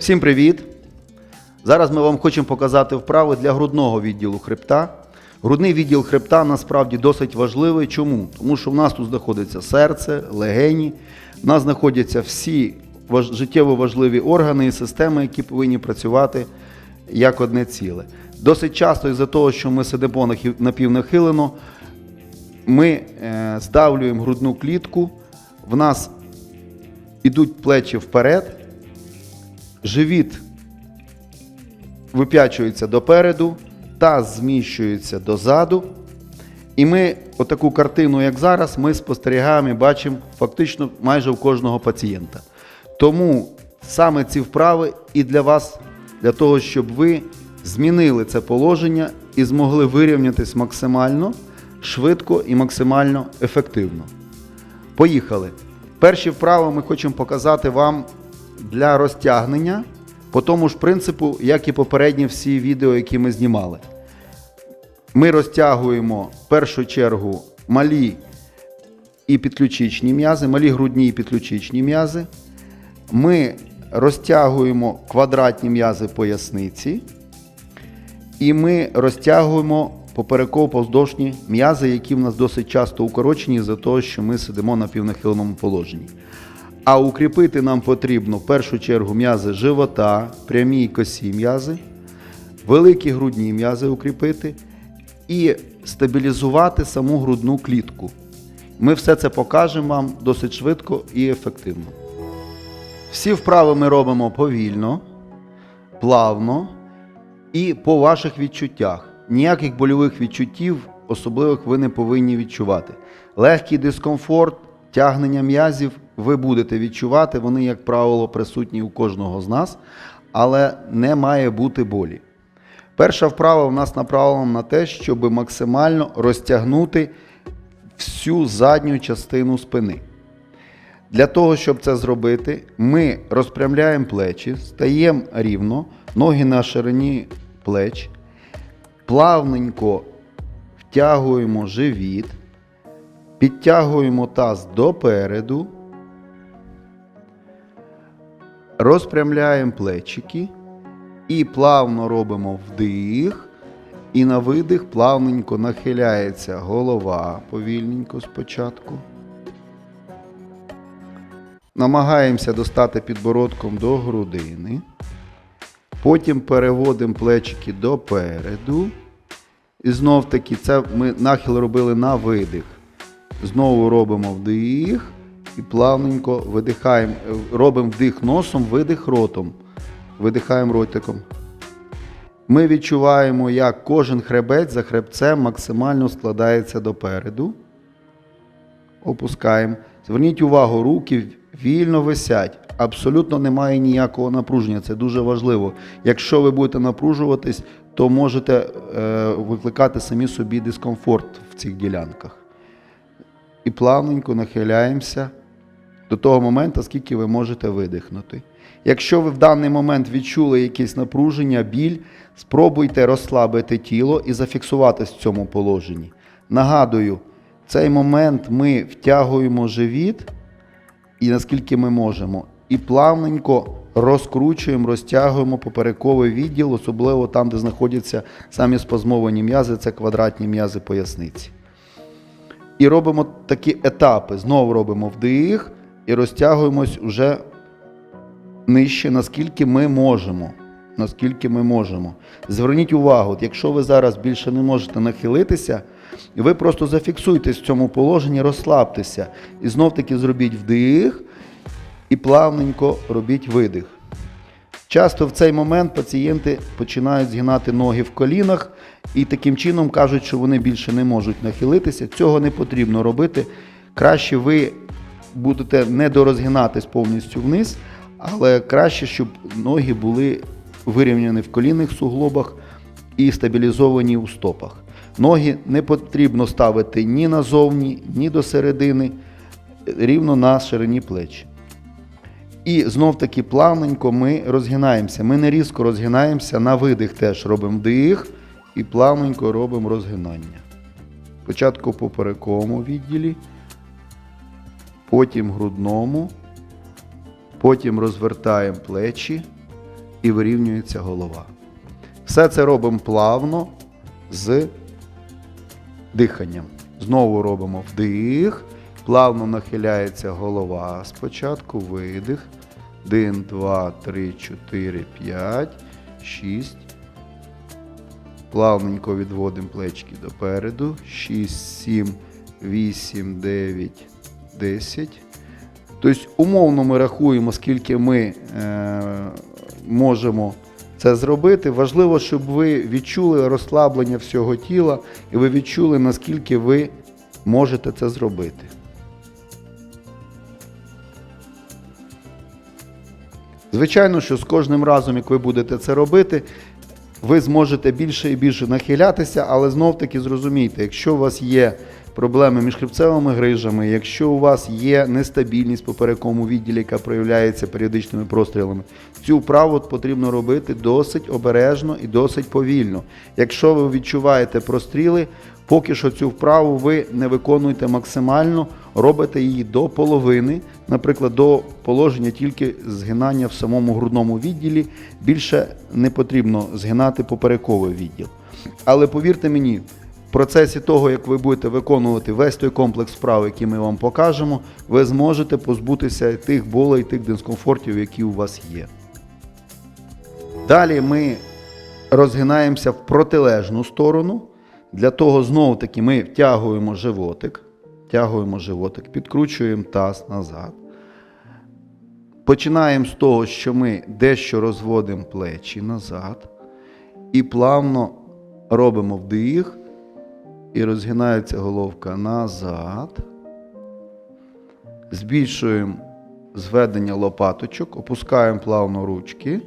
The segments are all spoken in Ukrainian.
Всім привіт! Зараз ми вам хочемо показати вправи для грудного відділу хребта. Грудний відділ хребта насправді досить важливий. Чому? Тому що в нас тут знаходиться серце, легені, в нас знаходяться всі життєво важливі органи і системи, які повинні працювати як одне ціле. Досить часто із-за того, що ми сидимо нахи- напівнахилено, ми е, здавлюємо грудну клітку, в нас ідуть плечі вперед, живіт вип'ячується допереду, таз зміщується дозаду. І ми отаку картину, як зараз, ми спостерігаємо і бачимо фактично майже у кожного пацієнта. Тому саме ці вправи і для вас, для того, щоб ви змінили це положення і змогли вирівнятись максимально швидко і максимально ефективно. Поїхали. Перші вправи ми хочемо показати вам для розтягнення по тому ж принципу, як і попередні всі відео, які ми знімали. Ми розтягуємо в першу чергу малі і підключичні м'язи, малі грудні і підключичні м'язи. Ми розтягуємо квадратні м'язи поясниці. І ми розтягуємо попереково-повздовжні м'язи, які в нас досить часто укорочені за того, що ми сидимо на півнахилному положенні. А укріпити нам потрібно в першу чергу м'язи живота, прямі і косі м'язи, великі грудні м'язи укріпити і стабілізувати саму грудну клітку. Ми все це покажемо вам досить швидко і ефективно. Всі вправи ми робимо повільно, плавно і по ваших відчуттях. Ніяких больових відчуттів особливих ви не повинні відчувати. Легкий дискомфорт, тягнення м'язів ви будете відчувати, вони, як правило, присутні у кожного з нас, але не має бути болі. Перша вправа в нас направлена на те, щоб максимально розтягнути всю задню частину спини. Для того, щоб це зробити, ми розпрямляємо плечі, стаємо рівно, ноги на ширині плеч, плавненько втягуємо живіт, підтягуємо таз допереду, розпрямляємо плечики і плавно робимо вдих. І на видих плавненько нахиляється голова повільненько спочатку. Намагаємося достати підбородком до грудини. Потім переводимо плечики допереду. І знов таки, це ми нахил робили на видих. Знову робимо вдих і плавненько видихаємо. Робимо вдих носом, видих ротом. Видихаємо ротиком. Ми відчуваємо, як кожен хребець за хребцем максимально складається допереду. Опускаємо. Зверніть увагу, руки вільно висять. Абсолютно немає ніякого напруження. Це дуже важливо. Якщо ви будете напружуватись, то можете е, викликати самі собі дискомфорт в цих ділянках. І плавненько нахиляємося до того моменту, скільки ви можете видихнути. Якщо ви в даний момент відчули якесь напруження, біль, спробуйте розслабити тіло і зафіксуватись в цьому положенні. Нагадую, в цей момент ми втягуємо живіт і наскільки ми можемо, і плавненько розкручуємо, розтягуємо поперековий відділ, особливо там, де знаходяться самі спазмовані м'язи, це квадратні м'язи поясниці. І робимо такі етапи. Знову робимо вдих і розтягуємось уже нижче, наскільки ми можемо. Наскільки ми можемо. Зверніть увагу, якщо ви зараз більше не можете нахилитися, ви просто зафіксуйтесь в цьому положенні, розслабтеся. І знов таки зробіть вдих і плавненько робіть видих. Часто в цей момент пацієнти починають згинати ноги в колінах і таким чином кажуть, що вони більше не можуть нахилитися. Цього не потрібно робити. Краще ви будете не дорозгинатись повністю вниз, але краще, щоб ноги були вирівняні в колінних суглобах і стабілізовані у стопах. Ноги не потрібно ставити ні назовні, ні до середини, рівно на ширині плеч. І знов таки плавненько ми розгинаємося. Ми не різко розгинаємося, на видих теж робимо вдих і плавненько робимо розгинання. Спочатку в поперековому відділі, потім грудному, потім розвертаємо плечі, і вирівнюється голова. Все це робимо плавно з диханням. Знову робимо вдих, плавно нахиляється голова. Спочатку видих. 1, 2, 3, 4, 5, 6. Плавненько відводимо плечки допереду. 6, 7, 8, 9, 10. Тобто, умовно ми рахуємо, скільки ми е, можемо це зробити. Важливо, щоб ви відчули розслаблення всього тіла і ви відчули, наскільки ви можете це зробити. Звичайно, що з кожним разом, як ви будете це робити, ви зможете більше і більше нахилятися, але знов таки зрозумійте, якщо у вас є проблеми між хребцевими грижами, якщо у вас є нестабільність в поперековому відділі, яка проявляється періодичними прострілами, цю вправу потрібно робити досить обережно і досить повільно. Якщо ви відчуваєте простріли, поки що цю вправу ви не виконуєте максимально, робите її до половини, наприклад, до положення тільки згинання в самому грудному відділі. Більше не потрібно згинати поперековий відділ. Але повірте мені, в процесі того, як ви будете виконувати весь той комплекс вправ, який ми вам покажемо, ви зможете позбутися тих болей, тих дискомфортів, які у вас є. Далі ми розгинаємося в протилежну сторону. Для того знову таки ми втягуємо животик, втягуємо животик, підкручуємо таз назад. Починаємо з того, що ми дещо розводимо плечі назад і плавно робимо вдих і розгинається головка назад. Збільшуємо зведення лопаточок, опускаємо плавно ручки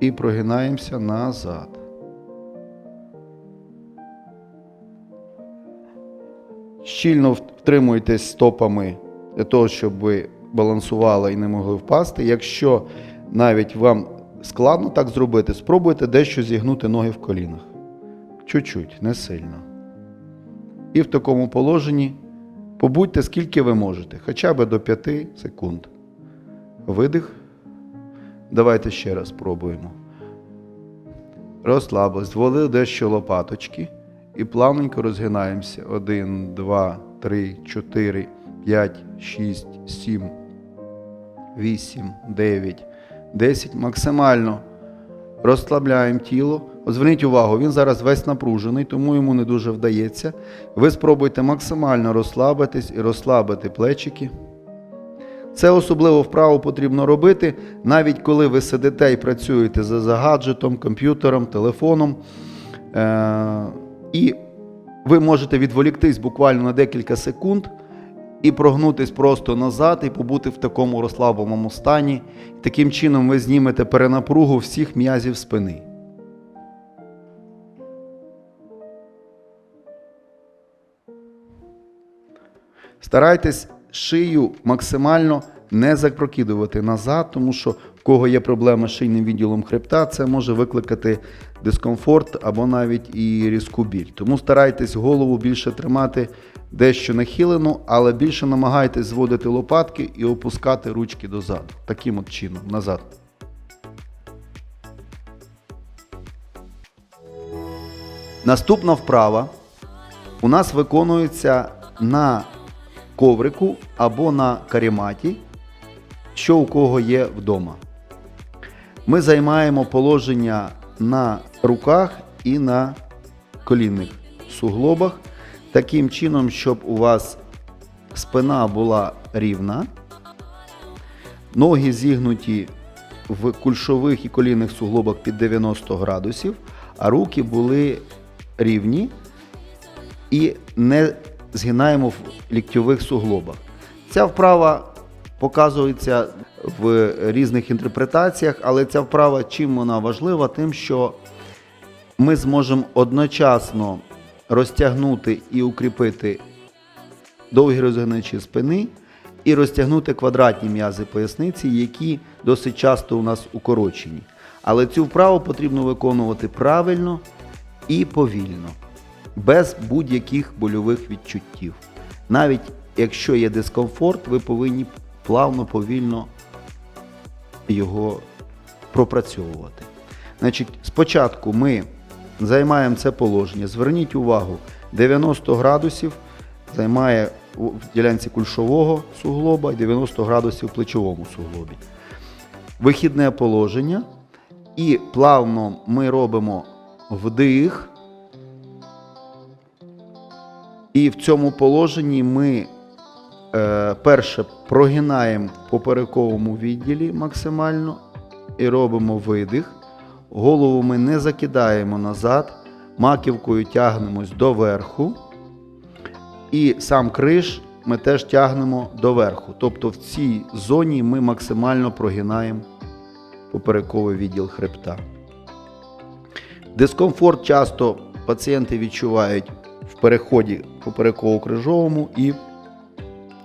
і прогинаємося назад. Щільно втримуйтесь стопами для того, щоб ви балансували і не могли впасти. Якщо навіть вам складно так зробити, спробуйте дещо зігнути ноги в колінах. Чуть-чуть, не сильно. І в такому положенні побудьте скільки ви можете, хоча б до 5 секунд. Видих. Давайте ще раз спробуємо. Розслабились, звели дещо лопаточки і плавненько розгинаємося. 1, 2, 3, 4, 5, 6, 7, 8, 9, 10. Максимально розслабляємо тіло. От Зверніть увагу, він зараз весь напружений, тому йому не дуже вдається. Ви спробуйте максимально розслабитись і розслабити плечики. Це особливо вправо потрібно робити, навіть коли ви сидите і працюєте за, за гаджетом, комп'ютером, телефоном. Е- і ви можете відволіктись буквально на декілька секунд і прогнутись просто назад, і побути в такому розслабленому стані. Таким чином ви знімете перенапругу всіх м'язів спини. Старайтесь шию максимально не запрокидувати назад, тому що в кого є проблема з шийним відділом хребта, це може викликати дискомфорт або навіть і різку біль. Тому старайтесь голову більше тримати дещо нахилену, але більше намагайтесь зводити лопатки і опускати ручки дозаду. Таким от чином, назад. Наступна вправа у нас виконується на коврику або на каріматі, що у кого є вдома. Ми займаємо положення на руках і на колінних суглобах, таким чином, щоб у вас спина була рівна, ноги зігнуті в кульшових і колінних суглобах під 90 градусів, а руки були рівні і не згинаємо в ліктьових суглобах. Ця вправа показується в різних інтерпретаціях, але ця вправа чим вона важлива? Тим, що ми зможемо одночасно розтягнути і укріпити довгі розгиначі спини і розтягнути квадратні м'язи поясниці, які досить часто у нас укорочені. Але цю вправу потрібно виконувати правильно і повільно, без будь-яких больових відчуттів. Навіть якщо є дискомфорт, ви повинні плавно, повільно його пропрацьовувати. Значить, спочатку ми займаємо це положення. Зверніть увагу, 90 градусів займає в ділянці кульшового суглоба і 90 градусів в плечовому суглобі. Вихідне положення. І плавно ми робимо вдих. І в цьому положенні ми е, перше прогинаємо в поперековому відділі максимально і робимо видих. Голову ми не закидаємо назад, маківкою тягнемось доверху. І сам криш ми теж тягнемо доверху. Тобто в цій зоні ми максимально прогинаємо поперековий відділ хребта. Дискомфорт часто пацієнти відчувають в переході попереково-крижовому і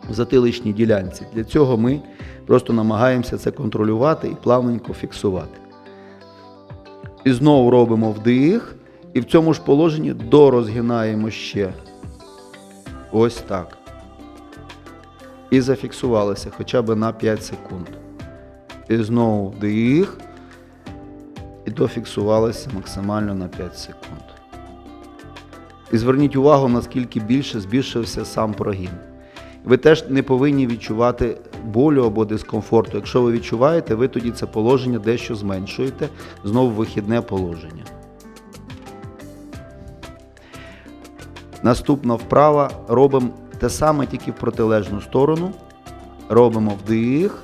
в затиличній ділянці. Для цього ми просто намагаємося це контролювати і плавненько фіксувати. І знову робимо вдих, і в цьому ж положенні дорозгинаємо ще. Ось так. І зафіксувалися хоча б на 5 секунд. І знову вдих. І дофіксувалися максимально на 5 секунд. І зверніть увагу, наскільки більше збільшився сам прогін. Ви теж не повинні відчувати болю або дискомфорту. Якщо ви відчуваєте, ви тоді це положення дещо зменшуєте, знову вихідне положення. Наступна вправа робимо те саме, тільки в протилежну сторону. Робимо вдих,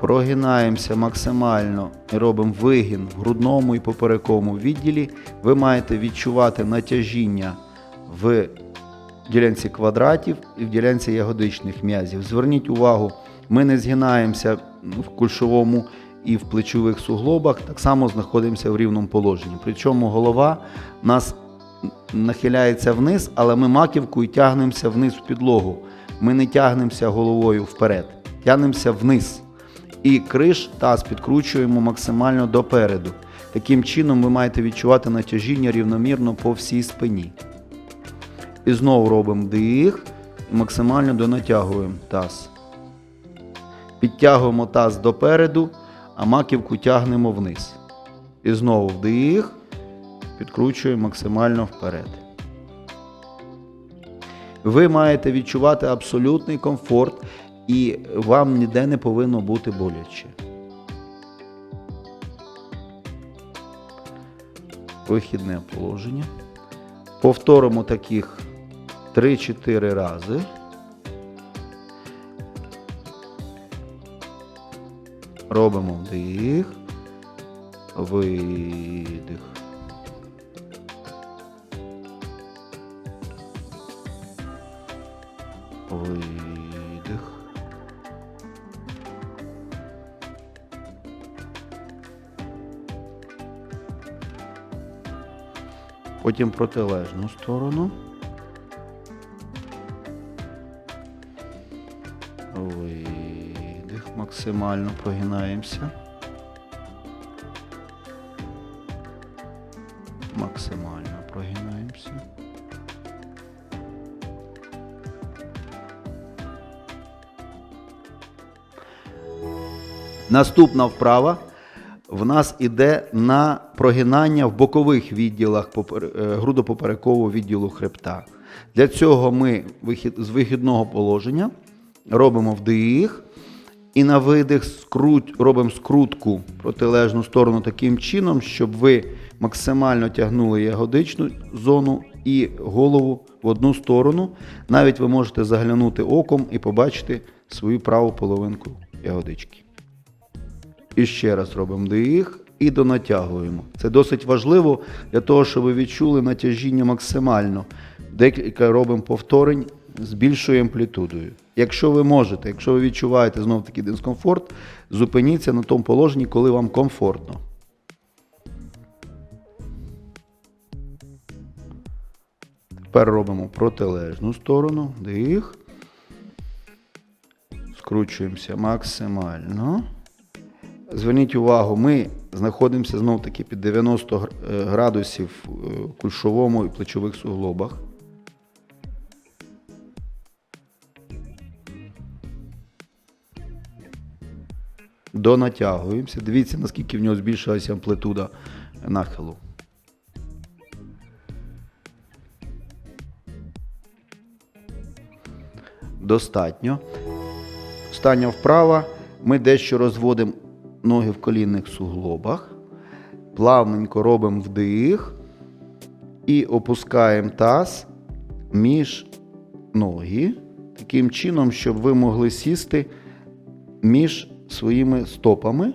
прогинаємося максимально і робимо вигін в грудному і поперековому відділі. Ви маєте відчувати натяжіння в ділянці квадратів і в ділянці ягодичних м'язів. Зверніть увагу, ми не згинаємося в кульшовому і в плечових суглобах, так само знаходимося в рівному положенні. Причому голова нас нахиляється вниз, але ми маківкою тягнемося вниз в підлогу. Ми не тягнемося головою вперед, тягнемося вниз. І криш таз підкручуємо максимально допереду. Таким чином ви маєте відчувати натяжіння рівномірно по всій спині. І знову робимо дих максимально донатягуємо таз. Підтягуємо таз допереду, а маківку тягнемо вниз. І знову вдих, підкручуємо максимально вперед. Ви маєте відчувати абсолютний комфорт і вам ніде не повинно бути боляче. Вихідне положення. Повторимо таких 3-4 рази. Робимо вдих, видих. Видих. Потім протилежну сторону. Видих. Максимально прогинаємося. Максимально прогинаємося. Наступна вправа в нас іде на прогинання в бокових відділах е, грудопоперекового відділу хребта. Для цього ми з вихідного положення робимо вдих і на видих скрут, робимо скрутку протилежну сторону таким чином, щоб ви максимально тягнули ягодичну зону і голову в одну сторону. Навіть ви можете заглянути оком і побачити свою праву половинку ягодички. І ще раз робимо дих і донатягуємо. Це досить важливо для того, щоб ви відчули натяжіння максимально. Декілька робимо повторень з більшою амплітудою. Якщо ви можете, якщо ви відчуваєте знов такий дискомфорт, зупиніться на тому положенні, коли вам комфортно. Тепер робимо протилежну сторону. Дих. Скручуємося максимально. Зверніть увагу, ми знаходимося знов таки під 90 е, градусів е, в кульшовому і плечових суглобах. Донатягуємося. Дивіться, наскільки в нього збільшилася амплитуда нахилу. Достатньо. Остання вправа. Ми дещо розводимо ноги в колінних суглобах. Плавненько робимо вдих і опускаємо таз між ноги. Таким чином, щоб ви могли сісти між своїми стопами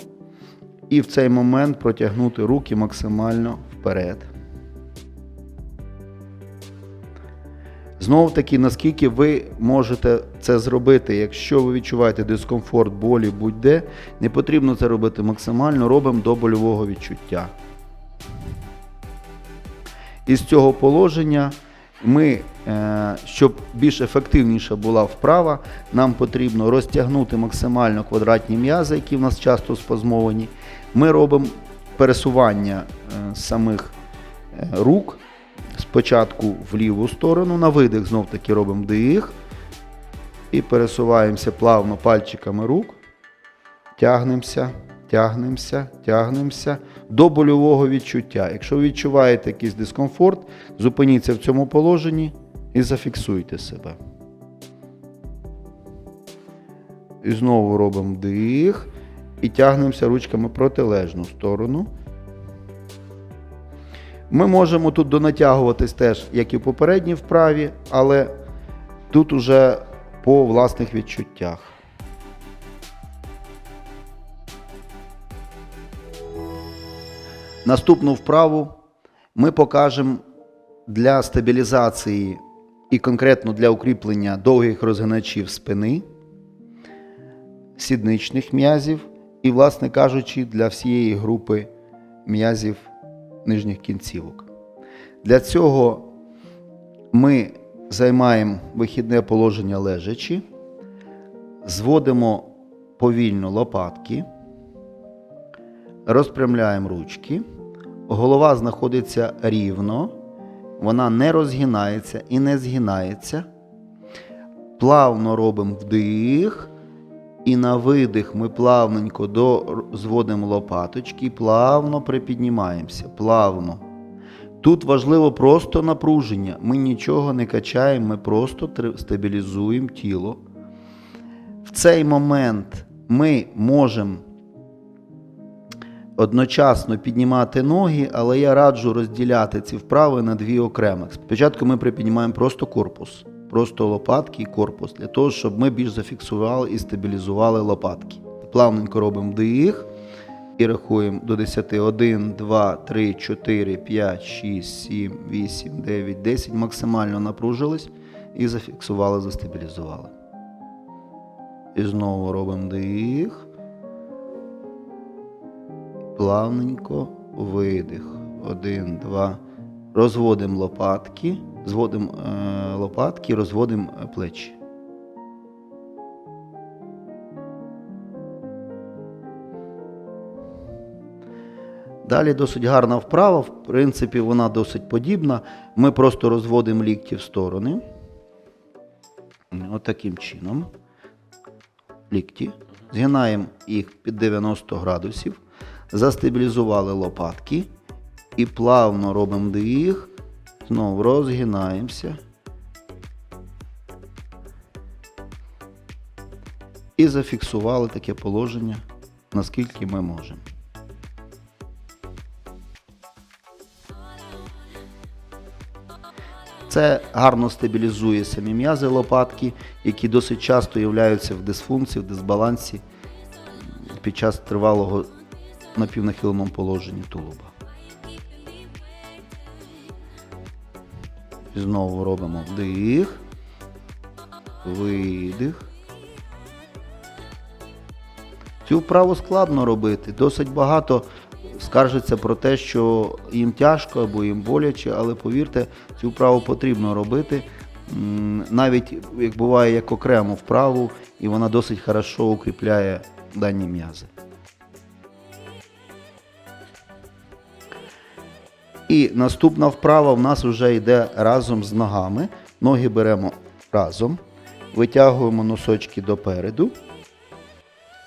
і в цей момент протягнути руки максимально вперед. Знову таки, наскільки ви можете це зробити, якщо ви відчуваєте дискомфорт, болі будь-де, не потрібно це робити максимально, робимо до больового відчуття. Із цього положення ми, е, щоб більш ефективніша була вправа, нам потрібно розтягнути максимально квадратні м'язи, які в нас часто спазмовані. Ми робимо пересування е, самих е, рук спочатку в ліву сторону, на видих знов таки робимо вдих і пересуваємося плавно пальчиками рук, тягнемося, тягнемося, тягнемося до больового відчуття. Якщо ви відчуваєте якийсь дискомфорт, зупиніться в цьому положенні і зафіксуйте себе. І знову робимо вдих і тягнемося ручками протилежну сторону. Ми можемо тут донатягуватись теж, як і в попередній вправі, але тут уже по власних відчуттях. Наступну вправу ми покажемо для стабілізації і конкретно для укріплення довгих розгиначів спини, сідничних м'язів і, власне кажучи, для всієї групи м'язів нижніх кінцівок. Для цього ми займаємо вихідне положення лежачи, зводимо повільно лопатки, розпрямляємо ручки, голова знаходиться рівно, вона не розгинається і не згинається. Плавно робимо вдих. І на видих ми плавненько зводимо лопаточки, плавно припіднімаємося. Плавно. Тут важливо просто напруження. Ми нічого не качаємо, ми просто стабілізуємо тіло. В цей момент ми можемо одночасно піднімати ноги, але я раджу розділяти ці вправи на дві окремих. Спочатку ми припіднімаємо просто корпус, просто лопатки і корпус, для того, щоб ми більш зафіксували і стабілізували лопатки. Плавненько робимо вдих і рахуємо до 10. 1, 2, 3, 4, 5, 6, 7, 8, 9, 10. Максимально напружились і зафіксували, застабілізували. І знову робимо вдих. Плавненько видих. Один, два. Розводимо лопатки, зводимо е, лопатки, розводимо плечі. Далі досить гарна вправа, в принципі, вона досить подібна. Ми просто розводимо лікті в сторони. Отаким чином. Лікті. Згинаємо їх під 90 градусів. Застабілізували лопатки. І плавно робимо вдих. Знову розгинаємося. І зафіксували таке положення, наскільки ми можемо. Це гарно стабілізує самі м'язи лопатки, які досить часто являються в дисфункції, в дисбалансі під час тривалого напівнахиленому положенні тулуба. Знову робимо вдих, видих. Цю вправу складно робити. Досить багато скаржиться про те, що їм тяжко або їм боляче, але повірте, цю вправу потрібно робити. Навіть як буває як окрему вправу, і вона досить хорошо укріпляє дані м'язи. І наступна вправа в нас вже йде разом з ногами. Ноги беремо разом, витягуємо носочки допереду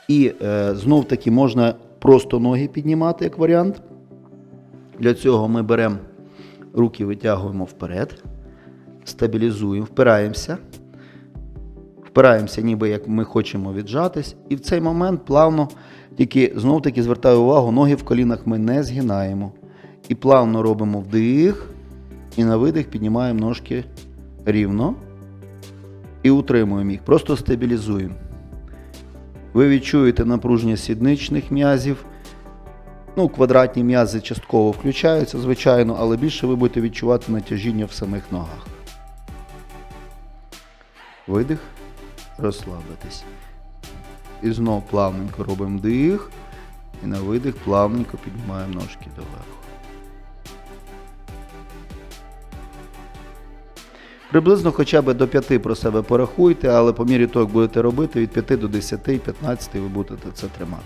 І е, знов таки можна просто ноги піднімати як варіант. Для цього ми беремо руки, витягуємо вперед, стабілізуємо, впираємося. Впираємося, ніби як ми хочемо віджатись. І в цей момент плавно, тільки знов таки звертаю увагу, ноги в колінах ми не згинаємо. І плавно робимо вдих, і на видих піднімаємо ножки рівно і утримуємо їх. Просто стабілізуємо. Ви відчуєте напруження сідничних м'язів. Ну, квадратні м'язи частково включаються, звичайно, але більше ви будете відчувати натяжіння в самих ногах. Видих, розслабитись. І знову плавненько робимо дих. І на видих плавненько піднімаємо ножки доверху. Приблизно хоча б до 5 про себе порахуйте, але по мірі того, як будете робити, від 5 до 10, 15 ви будете це тримати.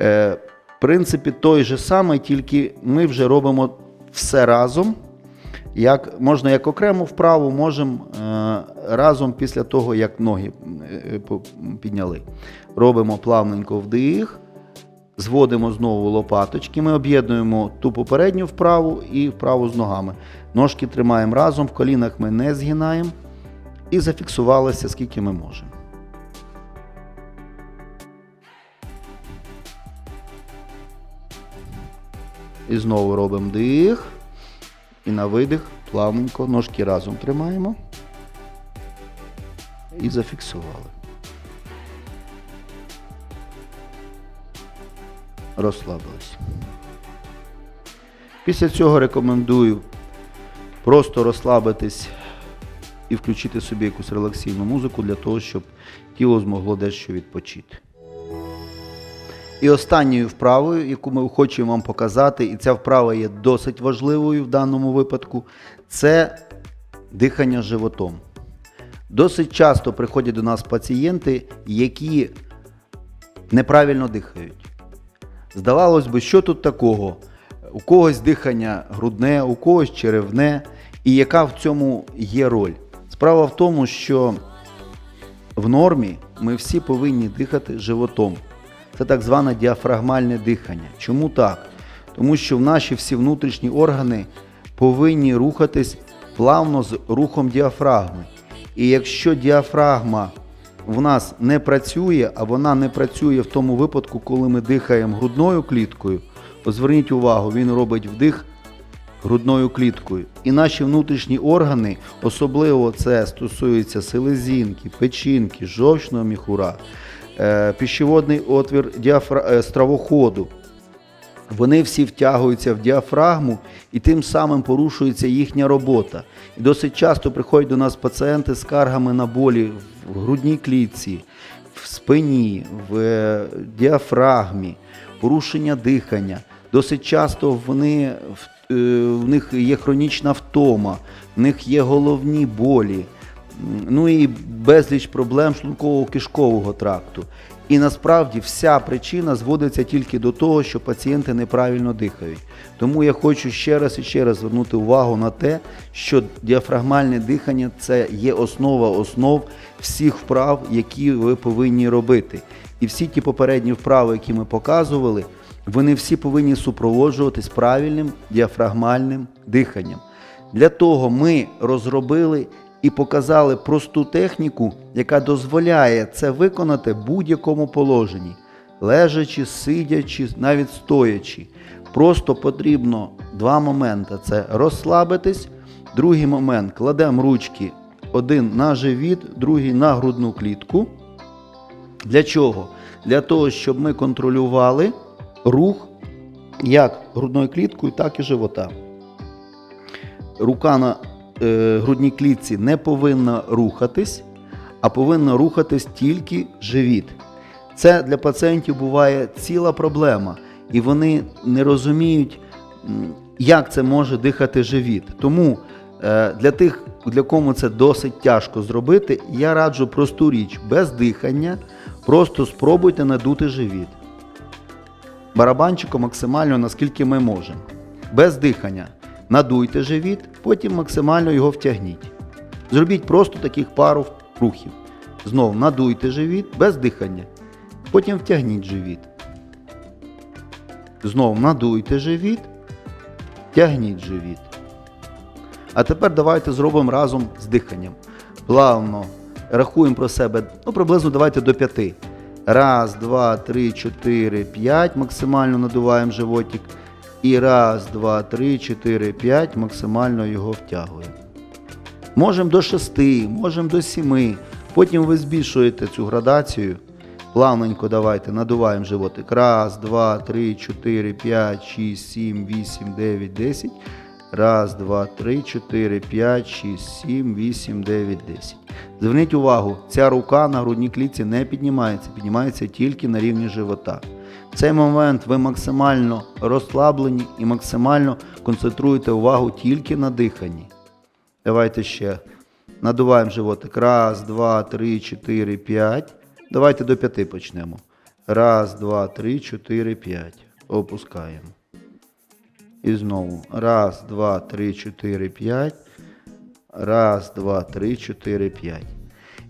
Е, в принципі, той же самий, тільки ми вже робимо все разом. Як, можна як окрему вправу, можемо е, разом після того, як ноги е, підняли. Робимо плавненько вдих, зводимо знову лопаточки. Ми об'єднуємо ту попередню вправу і вправу з ногами. Ножки тримаємо разом, в колінах ми не згинаємо і зафіксувалися, скільки ми можемо. І знову робимо дих. І на видих плавненько ножки разом тримаємо. І зафіксували. Розслабились. Після цього рекомендую просто розслабитись і включити собі якусь релаксійну музику для того, щоб тіло змогло дещо відпочити. І останньою вправою, яку ми хочемо вам показати, і ця вправа є досить важливою в даному випадку, це дихання животом. Досить часто приходять до нас пацієнти, які неправильно дихають. Здавалось би, що тут такого? У когось дихання грудне, у когось черевне, і яка в цьому є роль? Справа в тому, що в нормі ми всі повинні дихати животом. Це так зване діафрагмальне дихання. Чому так? Тому що в наші всі внутрішні органи повинні рухатись плавно з рухом діафрагми. І якщо діафрагма в нас не працює, а вона не працює в тому випадку, коли ми дихаємо грудною кліткою, зверніть увагу, він робить вдих грудною кліткою. І наші внутрішні органи, особливо це стосується селезінки, печінки, жовчного міхура, піщеводний пищеводний отвір діафра... е, стравоходу. Вони всі втягуються в діафрагму і тим самим порушується їхня робота. І досить часто приходять до нас пацієнти з скаргами на болі в грудній клітці, в спині, в е, діафрагмі, порушення дихання. Досить часто вони, в, е, них є хронічна втома, в них є головні болі, ну і безліч проблем шлунково-кишкового тракту. І насправді вся причина зводиться тільки до того, що пацієнти неправильно дихають. Тому я хочу ще раз і ще раз звернути увагу на те, що діафрагмальне дихання це є основа основ всіх вправ, які ви повинні робити. І всі ті попередні вправи, які ми показували, вони всі повинні супроводжуватись правильним діафрагмальним диханням. Для того ми розробили і показали просту техніку, яка дозволяє це виконати будь-якому положенні, лежачи, сидячи, навіть стоячи. Просто потрібно два моменти: це розслабитись. Другий момент кладемо ручки один на живіт, другий на грудну клітку. Для чого? Для того, щоб ми контролювали рух як грудною кліткою, так і живота. Рука на грудній клітці не повинна рухатись, а повинна рухатись тільки живіт. Це для пацієнтів буває ціла проблема, і вони не розуміють, як це може дихати живіт. Тому е, для тих, для кому це досить тяжко зробити, я раджу просту річ без дихання, просто спробуйте надути живіт барабанчиком максимально наскільки ми можемо. Без дихання. Надуйте живіт, потім максимально його втягніть. Зробіть просто таких пару рухів. Знову надуйте живіт без дихання. Потім втягніть живіт. Знову надуйте живіт, тягніть живіт. А тепер давайте зробимо разом з диханням. Плавно рахуємо про себе, ну приблизно давайте до п'яти. Раз, два, три, чотири, п'ять. Максимально надуваємо животик. І раз, два, три, чотири, п'ять. Максимально його втягуємо. Можемо до шести, можемо до сіми. Потім ви збільшуєте цю градацію. Плавненько давайте, надуваємо животик. Раз, два, три, чотири, п'ять, шість, сім, вісім, дев'ять, десять. Раз, два, три, чотири, п'ять, шість, сім, вісім, дев'ять, десять. Зверніть увагу, ця рука на грудній клітці не піднімається, піднімається тільки на рівні живота. В цей момент ви максимально розслаблені і максимально концентруєте увагу тільки на диханні. Давайте ще. Надуваємо животик. Раз, два, три, чотири, п'ять. Давайте до п'яти почнемо. Раз, два, три, чотири, п'ять. Опускаємо. І знову. Раз, два, три, чотири, п'ять. Раз, два, три, чотири, п'ять.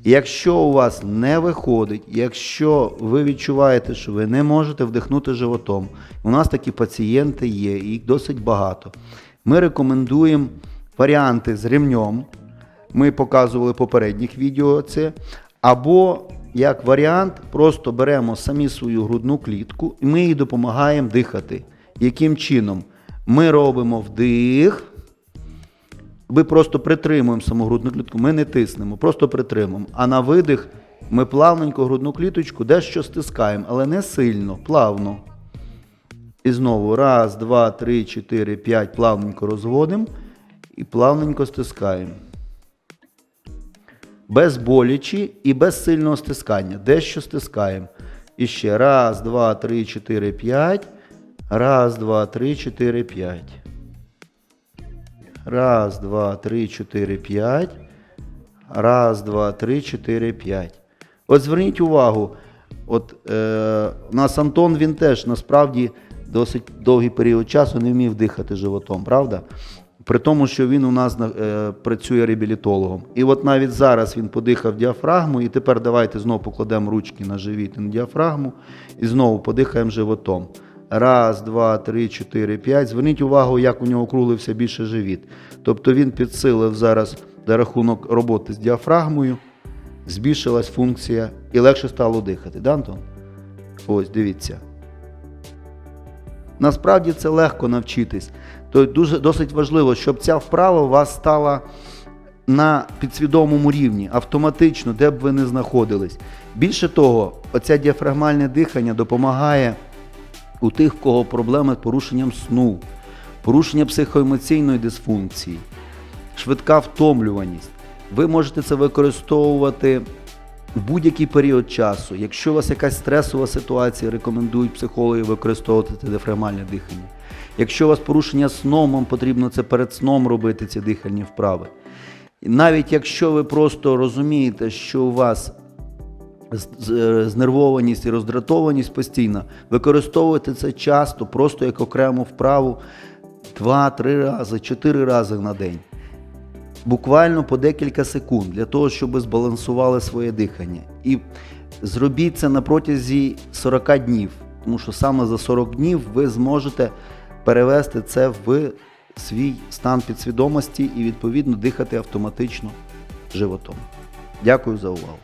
Якщо у вас не виходить, якщо ви відчуваєте, що ви не можете вдихнути животом, у нас такі пацієнти є, їх досить багато. Ми рекомендуємо варіанти з ремнем. Ми показували попередніх відео це. Або як варіант, просто беремо самі свою грудну клітку і ми їй допомагаємо дихати. Яким чином? Ми робимо вдих. Ми просто притримуємо саму грудну клітку, ми не тиснемо, просто притримуємо. А на видих ми плавненько грудну кліточку дещо стискаємо, але не сильно, плавно. І знову раз, два, три, чотири, п'ять, плавненько розводимо і плавненько стискаємо. Без болячі і без сильного стискання. Дещо стискаємо. І ще раз, два, три, чотири, п'ять. Раз, два, три, чотири, п'ять. Раз, два, три, чотири, п'ять. Раз, два, три, чотири, п'ять. От зверніть увагу, от е, у нас Антон він теж насправді досить довгий період часу не вмів дихати животом, правда? При тому, що він у нас е, працює реабілітологом. І от навіть зараз він подихав діафрагму, і тепер давайте знову покладемо ручки на живіт і на діафрагму, і знову подихаємо животом. Раз, два, три, чотири, п'ять. Зверніть увагу, як у нього округлився більше живіт. Тобто він підсилив зараз за рахунок роботи з діафрагмою, збільшилась функція і легше стало дихати. Да, Антон? Ось, дивіться. Насправді це легко навчитись. Тобто дуже досить важливо, щоб ця вправа у вас стала на підсвідомому рівні, автоматично, де б ви не знаходились. Більше того, оця діафрагмальне дихання допомагає у тих, в кого проблеми з порушенням сну, порушення психоемоційної дисфункції, швидка втомлюваність. Ви можете це використовувати в будь-який період часу. Якщо у вас якась стресова ситуація, рекомендують психологи використовувати це діафрагмальне дихання. Якщо у вас порушення сном, вам потрібно це перед сном робити, ці дихальні вправи. Навіть якщо ви просто розумієте, що у вас знервованість і роздратованість постійно, використовуйте це часто, просто як окрему вправу 2-3 рази, 4 рази на день. Буквально по декілька секунд для того, щоб збалансували своє дихання. І зробіть це на протязі 40 днів, тому що саме за 40 днів ви зможете перевести це в свій стан підсвідомості і відповідно дихати автоматично животом. Дякую за увагу.